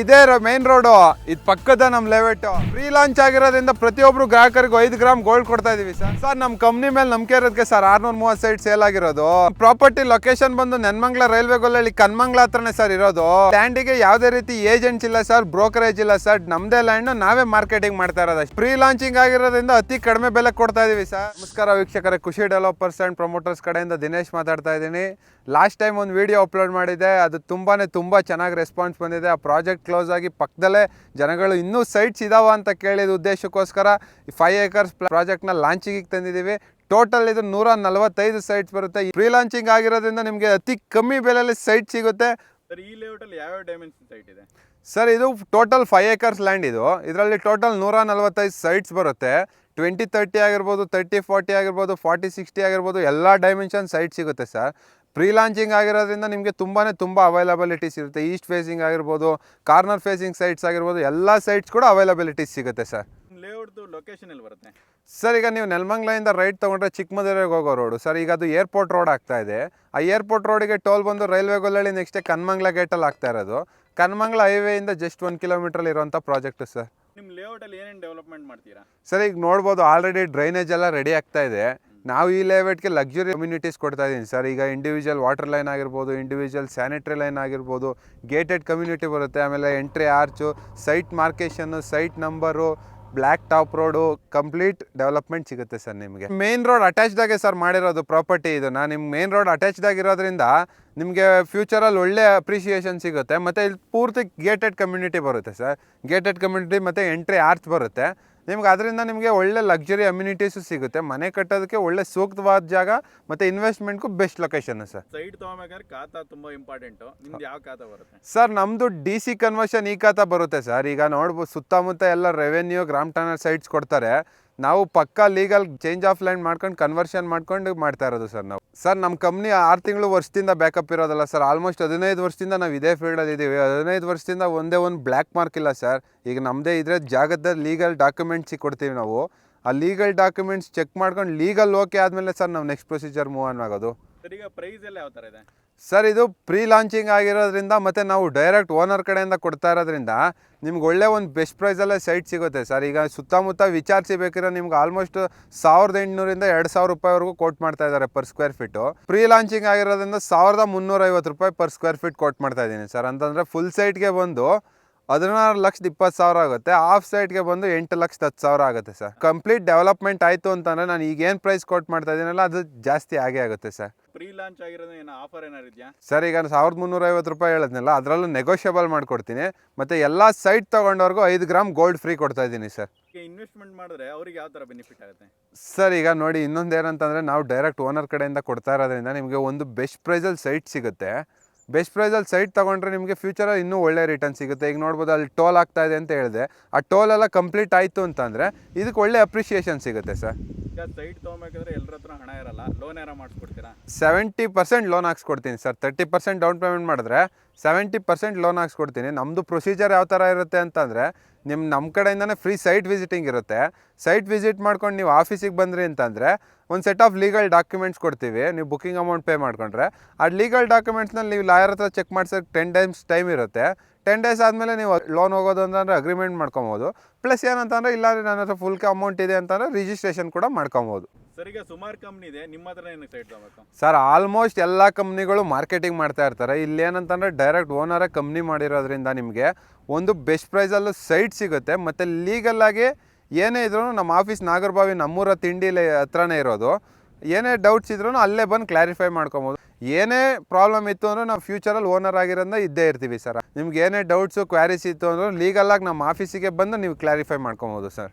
ಇದೇ main road ಇದು ಪಕ್ಕದ ನಮ್ ಲೆವೆಟ್ ಫ್ರೀ ಲಾಂಚ್ ಆಗಿರೋದ್ರಿಂದ ಪ್ರತಿಯೊಬ್ರು ಗ್ರಾಹಕರಿಗೆ ಐದು ಗ್ರಾಮ್ ಗೋಲ್ಡ್ ಕೊಡ್ತಾ ಇದೀವಿ ಸರ್. ಸರ್, ನಮ್ ಕಂಪ್ನಿ ಮೇಲೆ ನಂಬಿಕೆ ಇರೋದಕ್ಕೆ ಸರ್ ಆರ್ನೂರ ಮೂವತ್ತು ಸೈಟ್ ಸೇಲ್ ಆಗಿರೋದು. ಪ್ರಾಪರ್ಟಿ ಲೊಕೇಶನ್ ಬಂದು ನೆನ್ಮಂಗ್ಲ ರೈಲ್ವೆ ಗೊಲ್ಲಲ್ಲಿ ಕನ್ಮಂಗ್ಲ ಹತ್ರನೇ ಸರ್ ಇರೋದು. ಲ್ಯಾಂಡಿಗೆ ಯಾವುದೇ ರೀತಿ ಏಜೆಂಟ್ಸ್ ಇಲ್ಲ ಸರ್ ಬ್ರೋಕರೇಜ್ ಇಲ್ಲ ಸರ್, ನಮ್ದೇ ಲ್ಯಾಂಡ್ ನಾವೇ ಮಾರ್ಕೆಟಿಂಗ್ ಮಾಡ್ತಾ ಇರೋದು ಫ್ರೀ ಲಾಂಚಿಂಗ್ ಆಗಿರೋದ್ರಿಂದ ಅತಿ ಕಡಿಮೆ ಬೆಲೆ ಕೊಡ್ತಾ ಇದೀವಿ ಸರ್. ನಮಸ್ಕಾರ ವೀಕ್ಷಕರೇ, ಖುಷಿ ಡೆವಲಪರ್ಸ್ ಅಂಡ್ ಪ್ರಮೋಟರ್ಸ್ ಕಡೆಯಿಂದ ದಿನೇಶ್ ಮಾತಾಡ್ತಾ ಇದ್ದೀನಿ. ಲಾಸ್ಟ್ ಟೈಮ್ ಒಂದು ವಿಡಿಯೋ ಅಪ್ಲೋಡ್ ಮಾಡಿದೆ ಅದು ತುಂಬಾನೇ ತುಂಬಾ ತುಂಬ ಚೆನ್ನಾಗಿ ರೆಸ್ಪಾನ್ಸ್ ಬಂದಿದೆ. ಆ ಪ್ರಾಜೆಕ್ಟ್ ಕ್ಲೋಸ್ ಆಗಿ ಪಕ್ಕದಲ್ಲೇ ಜನಗಳು ಇನ್ನೂ ಸೈಟ್ಸ್ ಇದಾವ ಅಂತ ಕೇಳಿದ ಉದ್ದೇಶಕ್ಕೋಸ್ಕರ ಈ ಫೈವ್ ಏಕರ್ಸ್ ಪ್ರಾಜೆಕ್ಟ್ನ ಲಾಂಚಿಂಗಿಗೆ ತಂದಿದ್ದೀವಿ. ಟೋಟಲ್ ಇದು ನೂರ ನಲವತ್ತೈದು ಸೈಟ್ಸ್ ಬರುತ್ತೆ. ಪ್ರೀ ಲಾಂಚಿಂಗ್ ಆಗಿರೋದ್ರಿಂದ ನಿಮಗೆ ಅತಿ ಕಮ್ಮಿ ಬೆಲೆಯಲ್ಲಿ ಸೈಟ್ ಸಿಗುತ್ತೆ. ಸರ್ ಈ ಲೇಔಟಲ್ಲಿ ಯಾವ್ಯಾವ ಡೈಮೆನ್ಷನ್ ಸೈಟ್ ಇದೆ? ಸರ್ ಇದು ಟೋಟಲ್ ಫೈವ್ ಏಕರ್ಸ್ ಲ್ಯಾಂಡ್ ಇದು. ಇದರಲ್ಲಿ ಟೋಟಲ್ ನೂರ ನಲವತ್ತೈದು ಸೈಟ್ಸ್ ಬರುತ್ತೆ. ಟ್ವೆಂಟಿ ತರ್ಟಿ ಆಗಿರ್ಬೋದು ತರ್ಟಿ ಫಾರ್ಟಿ ಆಗಿರ್ಬೋದು ಫಾರ್ಟಿ ಸಿಕ್ಸ್ಟಿ ಆಗಿರ್ಬೋದು ಎಲ್ಲ ಡೈಮೆನ್ಷನ್ ಸೈಟ್ ಸಿಗುತ್ತೆ ಸರ್ ಪ್ರೀ ಲಾಂಚಿಂಗ್ ಆಗಿರೋದ್ರಿಂದ ನಿಮಗೆ ತುಂಬಾ ತುಂಬ ಅವೈಲಬಿಲಿಟೀಸ್ ಇರುತ್ತೆ. ಈಸ್ಟ್ ಫೇಸಿಂಗ್ ಆಗಿರ್ಬೋದು ಕಾರ್ನರ್ ಫೇಸಿಂಗ್ ಸೈಟ್ಸ್ ಆಗಿರ್ಬೋದು ಎಲ್ಲ ಸೈಟ್ಸ್ ಕೂಡ ಅವೈಲಬಿಲಿಟೀಸ್ ಸಿಗುತ್ತೆ ಸರ್ ಲೇಔಟ್ದು ಲೊಕೇಶನ್ ಎಲ್ಲಿ ಬರುತ್ತೆ? ಸರ್ ಈಗ ನೀವು ನೆಲಮಂಗ್ಲಿಂದ ರೈಟ್ ತಗೊಂಡ್ರೆ ಚಿಕ್ಕಮದುರೆಗೆ ಹೋಗೋ ರೋಡು ಸರ್ ಈಗ ಅದು ಏರ್ಪೋರ್ಟ್ ರೋಡ್ ಆಗ್ತಾ ಇದೆ. ಆ ಏರ್ಪೋರ್ಟ್ ರೋಡಿಗೆ ಟೋಲ್ ಬಂದು ರೈಲ್ವೆ ಗೊಲ್ಲಳ್ಳಿ ನೆಕ್ಸ್ಟ್ ಕನ್ಮಂಗ್ಲ ಗೇಟಲ್ಲಿ ಆಗ್ತಾ ಇರೋದು. ಕನ್ಮಂಗ್ಲ ಹೈವೇಯಿಂದ ಜಸ್ಟ್ ಒಂದು ಕಿಲೋಮೀಟ್ರಲ್ಲಿ ಇರುವಂಥ ಪ್ರಾಜೆಕ್ಟ್ ಸರ್ ನಿಮ್ಮ ಲೇಔಟಲ್ಲಿ ಏನೇನು ಡೆವಲಪ್ಮೆಂಟ್ ಮಾಡ್ತೀರಾ? ಸರ್ ಈಗ ನೋಡ್ಬೋದು ಆಲ್ರೆಡಿ ಡ್ರೈನೇಜ್ ಎಲ್ಲ ರೆಡಿ ಆಗ್ತಾ ಇದೆ. ನಾವು ಈ ಲೇಔಟ್ಗೆ ಲಕ್ಸುರಿ ಕಮ್ಯುನಿಟೀಸ್ ಕೊಡ್ತಾ ಇದ್ದೀನಿ. ಸರ್, ಈಗ ಇಂಡಿವಿಜುವಲ್ ವಾಟರ್ ಲೈನ್ ಆಗಿರ್ಬೋದು ಇಂಡಿವಿಜುವಲ್ ಸ್ಯಾನಿಟರಿ ಲೈನ್ ಆಗಿರ್ಬೋದು ಗೇಟೆಡ್ ಕಮ್ಯುನಿಟಿ ಬರುತ್ತೆ. ಆಮೇಲೆ entry arch site ಮಾರ್ಕೇಶನ್ನು site number black top road complete development ಸಿಗುತ್ತೆ ಸರ್ ನಿಮಗೆ. ಮೇನ್ ರೋಡ್ ಅಟ್ಯಾಚ್ಡಾಗೆ ಸರ್ ಮಾಡಿರೋದು ಪ್ರಾಪರ್ಟಿ ಇದು. ನಾನು ನಿಮ್ಮ ಮೇನ್ ರೋಡ್ ಅಟ್ಯಾಚ್ಡ್ ಆಗಿರೋದ್ರಿಂದ ನಿಮಗೆ ಫ್ಯೂಚರಲ್ಲಿ ಒಳ್ಳೆ ಅಪ್ರಿಷಿಯೇಷನ್ ಸಿಗುತ್ತೆ. ಮತ್ತು ಇಲ್ಲಿ ಪೂರ್ತಿ ಗೇಟೆಡ್ ಕಮ್ಯುನಿಟಿ ಬರುತ್ತೆ ಸರ್. ಗೇಟೆಡ್ ಕಮ್ಯುನಿಟಿ ಮತ್ತು ಎಂಟ್ರಿ ಆರ್ಚ್ ಬರುತ್ತೆ. ನಿಮ್ಗೆ ಅದರಿಂದ ನಿಮಗೆ ಒಳ್ಳೆ ಲಕ್ಸುರಿ ಅಮ್ಯುನಿಟೀಸು ಸಿಗುತ್ತೆ. ಮನೆ ಕಟ್ಟೋದಕ್ಕೆ ಒಳ್ಳೆ ಸೂಕ್ತವಾದ ಜಾಗ ಮತ್ತು ಇನ್ವೆಸ್ಟ್ಮೆಂಟ್ಗೂ ಬೆಸ್ಟ್ ಲೊಕೇಶನ್ ಸರ್. ಸೈಟ್ ತೊಗೊಬೇಕಾದ್ರೆ ಖಾತಾ ತುಂಬ ಇಂಪಾರ್ಟೆಂಟು ನಿಮ್ದು ಯಾವ ಖಾತಾ ಬರುತ್ತೆ? ಸರ್ ನಮ್ಮದು ಡಿ ಸಿ ಕನ್ವರ್ಷನ್ ಈ ಖಾತಾ ಬರುತ್ತೆ ಸರ್. ಈಗ ನೋಡ್ಬೋದು ಸುತ್ತಮುತ್ತ ಎಲ್ಲ ರೆವೆನ್ಯೂ ಗ್ರಾಮ್ ಟನರ್ ಸೈಟ್ಸ್ ಕೊಡ್ತಾರೆ. ನಾವು ಪಕ್ಕಾ ಲೀಗಲ್ ಚೇಂಜ್ ಆಫ್ ಲ್ಯಾಂಡ್ ಮಾಡ್ಕೊಂಡು ಕನ್ವರ್ಷನ್ ಮಾಡ್ಕೊಂಡು ಮಾಡ್ತಾ ಇರೋದು ಸರ್ ನಾವು. ಸರ್ ನಮ್ಮ ಕಂಪ್ನಿ ಆರು ತಿಂಗಳು ವರ್ಷದಿಂದ ಬ್ಯಾಕಪ್ ಇರೋದಲ್ಲ ಸರ್. ಆಲ್ಮೋಸ್ಟ್ ಹದಿನೈದು ವರ್ಷದಿಂದ ನಾವು ಇದೇ ಫೀಲ್ಡಲ್ಲಿ ಇದ್ದೀವಿ ಹದಿನೈದು ವರ್ಷದಿಂದ ಒಂದೇ ಒಂದು ಬ್ಲ್ಯಾಕ್ ಮಾರ್ಕ್ ಇಲ್ಲ ಸರ್. ಈಗ ನಮ್ಮದೇ ಇದ್ರೆ ಜಾಗದ ಲೀಗಲ್ ಡಾಕ್ಯುಮೆಂಟ್ಸಿಗೆ ಕೊಡ್ತೀವಿ ನಾವು. ಆ ಲೀಗಲ್ ಡಾಕ್ಯುಮೆಂಟ್ಸ್ ಚೆಕ್ ಮಾಡ್ಕೊಂಡು ಲೀಗಲ್ ಓಕೆ ಆದಮೇಲೆ ಸರ್ ನಾವು ನೆಕ್ಸ್ಟ್ ಪ್ರೊಸೀಜರ್ ಮೂವ್ ಆನ್ ಆಗೋದು. ಸರ್, ಈಗ ಪ್ರೈಸ್ ಎಲ್ಲ ಯಾವ ಥರ ಇದೆ? ಸರ್, ಇದು ಪ್ರೀ ಲಾಂಚಿಂಗ್ ಆಗಿರೋದ್ರಿಂದ ಮತ್ತು ನಾವು ಡೈರೆಕ್ಟ್ ಓನರ್ ಕಡೆಯಿಂದ ಕೊಡ್ತಾ ಇರೋದ್ರಿಂದ ನಿಮ್ಗೆ ಒಳ್ಳೆ ಒಂದು ಬೆಸ್ಟ್ ಪ್ರೈಸಲ್ಲೇ ಸೈಟ್ ಸಿಗುತ್ತೆ ಸರ್. ಈಗ ಸುತ್ತಮುತ್ತ ವಿಚಾರಿಸಿ ಬೇಕಿರೋ ನಿಮ್ಗೆ ಆಲ್ಮೋಸ್ಟ್ ಸಾವಿರದ ಎಂಟುನೂರಿಂದ ಎರಡು ಸಾವಿರ ರೂಪಾಯಿವರೆಗೂ ಕೋಟ್ ಮಾಡ್ತಾ ಇದ್ದಾರೆ per square feet pre launching ಆಗಿರೋದ್ರಿಂದ ಸಾವಿರದ ಮುನ್ನೂರೈವತ್ತು ರೂಪಾಯಿ ಪರ್ ಸ್ಕ್ವೇರ್ ಫೀಟ್ ಕೋಟ್ ಮಾಡ್ತಾ ಇದ್ದೀನಿ ಸರ್. ಅಂತಂದರೆ ಫುಲ್ ಸೈಟ್ಗೆ ಬಂದು ಹದಿನಾರು ಲಕ್ಷದ ಇಪ್ಪತ್ತು ಸಾವಿರ ಆಗುತ್ತೆ. ಆಫ್ ಸೈಟ್ಗೆ ಬಂದು ಎಂಟು ಲಕ್ಷದ ಹತ್ತು ಸಾವಿರ ಆಗುತ್ತೆ ಸರ್. ಕಂಪ್ಲೀಟ್ ಡೆವಲಪ್ಮೆಂಟ್ ಆಯಿತು ಅಂತಂದರೆ ನಾನು ಈಗೇನು ಪ್ರೈಸ್ ಕೋಟ್ ಮಾಡ್ತಾ ಇದ್ದೀನಲ್ಲ, ಅದು ಜಾಸ್ತಿ ಆಗೇ ಆಗುತ್ತೆ ಸರ್. ಪ್ರೀ ಲಾಂಚ್ ಆಗಿರೋದು ಏನೋ ಆಫರ್ ಏನಾರು ಇದೆಯಾ? ಸರ್ ಈಗ ಸಾವಿರದ ಮುನ್ನೂರೈವತ್ತು ರೂಪಾಯಿ ಹೇಳದ್ನಲ್ಲ ಅದರಲ್ಲೂ ನೆಗೋಷಿಯಬಲ್ ಮಾಡಿಕೊಡ್ತೀನಿ. ಮತ್ತೆ ಎಲ್ಲ ಸೈಟ್ ತೊಗೊಂಡವ್ರಿಗೂ ಐದು ಗ್ರಾಮ್ ಗೋಲ್ಡ್ ಫ್ರೀ ಕೊಡ್ತಾ ಇದ್ದೀನಿ ಸರ್. ಇನ್ವೆಸ್ಟ್ಮೆಂಟ್ ಮಾಡಿದ್ರೆ ಅವ್ರಿಗೆ ಯಾವ ಥರ ಬೆನಿಫಿಟ್ ಆಗುತ್ತೆ? ಸರ್ ಈಗ ನೋಡಿ ಇನ್ನೊಂದು ಏನಂತಂದರೆ ನಾವು ಡೈರೆಕ್ಟ್ ಓನರ್ ಕಡೆಯಿಂದ ಕೊಡ್ತಾ ಇರೋದ್ರಿಂದ ನಿಮಗೆ ಒಂದು ಬೆಸ್ಟ್ ಪ್ರೈಸಲ್ಲಿ ಸೈಟ್ ಸಿಗುತ್ತೆ. ಬೆಸ್ಟ್ ಪ್ರೈಸಲ್ಲಿ ಸೈಟ್ ತೊಗೊಂಡ್ರೆ ನಿಮಗೆ ಫ್ಯೂಚರಲ್ಲಿ ಇನ್ನೂ ಒಳ್ಳೆ ರಿಟರ್ನ್ ಸಿಗುತ್ತೆ. ಈಗ ನೋಡ್ಬೋದು ಅಲ್ಲಿ ಟೋಲ್ ಆಗ್ತಾ ಇದೆ ಅಂತ ಹೇಳಿದೆ. ಆ ಟೋಲ್ ಎಲ್ಲ ಕಂಪ್ಲೀಟ್ ಆಯಿತು ಅಂತಂದರೆ ಇದಕ್ಕೆ ಒಳ್ಳೆ ಅಪ್ರಿಷಿಯೇಷನ್ ಸಿಗುತ್ತೆ ಸರ್. ಈಗ ಸೈಟ್ ತೊಗೊಬೇಕಾದ್ರೆ ಎಲ್ಲರ ಹತ್ರ ಹಣ ಇರಲ್ಲ. Seventy percent loan ಹಾಕ್ಸ್ಕೊಡ್ತೀನಿ sir. Thirty percent down payment ಮಾಡಿದ್ರೆ ಸೆವೆಂಟಿ ಪರ್ಸೆಂಟ್ ಲೋನ್ ಹಾಕ್ಸ್ಕೊಡ್ತೀನಿ. ನಮ್ಮದು ಪ್ರೊಸೀಜರ್ ಯಾವ ಥರ ಇರುತ್ತೆ ಅಂತಂದರೆ ನಿಮ್ಮ ನಮ್ಮ ಕಡೆಯಿಂದನೇ ಫ್ರೀ ಸೈಟ್ ವಿಸಿಟಿಂಗ್ ಇರುತ್ತೆ. ಸೈಟ್ ವಿಸಿಟ್ ಮಾಡ್ಕೊಂಡು ನೀವು ಆಫೀಸಿಗೆ ಬಂದ್ರಿ ಅಂತಂದರೆ, ಒಂದು ಸೆಟ್ ಆಫ್ ಲೀಗಲ್ ಡಾಕ್ಯುಮೆಂಟ್ಸ್ ಕೊಡ್ತೀವಿ. ನೀವು ಬುಕಿಂಗ್ ಅಮೌಂಟ್ ಪೇ ಮಾಡ್ಕೊಂಡ್ರೆ. ಆ ಲೀಗಲ್ ಡಾಕ್ಯುಮೆಂಟ್ಸ್ನಲ್ಲಿ ನೀವು ಲಾಯರ್ ಹತ್ರ ಚೆಕ್ ಮಾಡ್ಸೋಕ್ಕೆ ಟೆನ್ ಟೈಮ್ಸ್ ಟೈಮ್ ಇರುತ್ತೆ. ಟೆನ್ ಡೇಸ್ ಆದಮೇಲೆ ನೀವು ಲೋನ್ ಹೋಗೋದು ಅಂತಂದರೆ ಅಗ್ರಿಮೆಂಟ್ ಮಾಡ್ಕೊಬೋದು. ಪ್ಲಸ್ ಏನಂತಂದರೆ ಇಲ್ಲಾಂದ್ರೆ ನನ್ನ ಹತ್ರ ಫುಲ್ ಅಮೌಂಟ್ ಇದೆ ಅಂತಂದರೆ ರಿಜಿಸ್ಟ್ರೇಷನ್ ಕೂಡ ಮಾಡ್ಕೊಬೋದು. ಸುಮಾರು ಕಂಪ್ನಿ ಇದೆ. ನಿಮ್ಮ ಹತ್ರ ಸರ್ ಆಲ್ಮೋಸ್ಟ್ ಎಲ್ಲ ಕಂಪ್ನಿಗಳು ಮಾರ್ಕೆಟಿಂಗ್ ಮಾಡ್ತಾ ಇರ್ತಾರೆ. ಇಲ್ಲಿ ಏನಂತಂದರೆ ಡೈರೆಕ್ಟ್ ಓನರೇ ಕಂಪ್ನಿ ಮಾಡಿರೋದ್ರಿಂದ ನಿಮಗೆ ಒಂದು ಬೆಸ್ಟ್ ಪ್ರೈಸಲ್ಲೂ ಸೈಟ್ ಸಿಗುತ್ತೆ. ಮತ್ತು ಲೀಗಲ್ಲಾಗಿ ಏನೇ ಇದ್ರೂ ನಮ್ಮ ಆಫೀಸ್ ನಾಗರಬಾವಿ ನಮ್ಮೂರ ತಿಂಡಿಲಿ ಹತ್ರನೇ ಇರೋದು. ಏನೇ ಡೌಟ್ಸ್ ಇದ್ರೂ ಅಲ್ಲೇ ಬಂದು ಕ್ಲಾರಿಫೈ ಮಾಡ್ಕೊಬೋದು. ಏನೇ ಪ್ರಾಬ್ಲಮ್ ಇತ್ತು ಅಂದ್ರೆ ನಾವು ಫ್ಯೂಚರಲ್ಲಿ ಓನರ್ ಆಗಿರೋದ್ರಿಂದ ಇದ್ದೇ ಇರ್ತೀವಿ ಸರ್ ನಿಮ್ಗೆ ಏನೇ ಡೌಟ್ಸು ಕ್ವಾರೀಸ್ ಇತ್ತು ಅಂದ್ರೆ ಲೀಗಲಾಗಿ ನಮ್ಮ ಆಫೀಸಿಗೆ ಬಂದು ನೀವು ಕ್ಲಾರಿಫೈ ಮಾಡ್ಕೊಬೋದು ಸರ್